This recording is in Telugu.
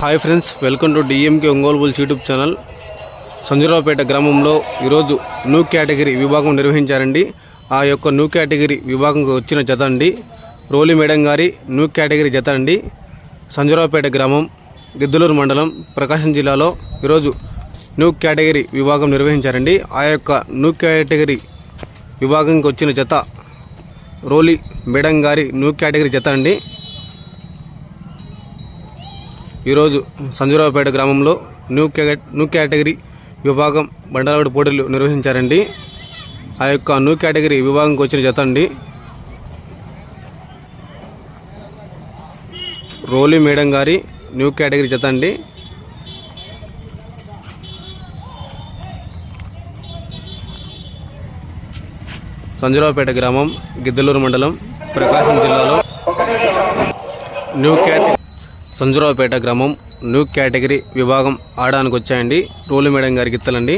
Hi friends welcome to DMK Ongole bulls YouTube channel. Sanjuravupeta గ్రామంలో ఈరోజు న్యూ కేటగిరీ విభాగం నిర్వహించారండి. ఆ యొక్క న్యూ కేటగిరీ విభాగంకు వచ్చిన జత అండి. రోలి మేడం గారి న్యూ కేటగిరీ జత అండి. సంజురావుపేట గ్రామం గిద్దలూరు మండలం ప్రకాశం జిల్లాలో ఈరోజు న్యూ కేటగిరీ విభాగం నిర్వహించారండి. ఆ యొక్క న్యూ కేటగిరీ విభాగంకి వచ్చిన జత రోలి మేడం గారి న్యూ కేటగిరీ జత అండి. ఈరోజు సంజురావుపేట గ్రామంలో న్యూ న్యూ కేటగిరీ విభాగం బండలవాడి పోటీలు నిర్వహించారండి. ఆ యొక్క న్యూ కేటగిరీ విభాగంకి వచ్చిన జత అండి. రోలీ మేడం గారి న్యూ కేటగిరీ జత అండి. సంజురావుపేట గ్రామం గిద్దలూరు మండలం ప్రకాశం జిల్లాలో న్యూ కేటగిరీ సంజురావుపేట గ్రామం న్యూ కేటగిరీ విభాగం ఆడడానికి వచ్చాయండి. రోలు మేడం గారికి ఇత్తలండి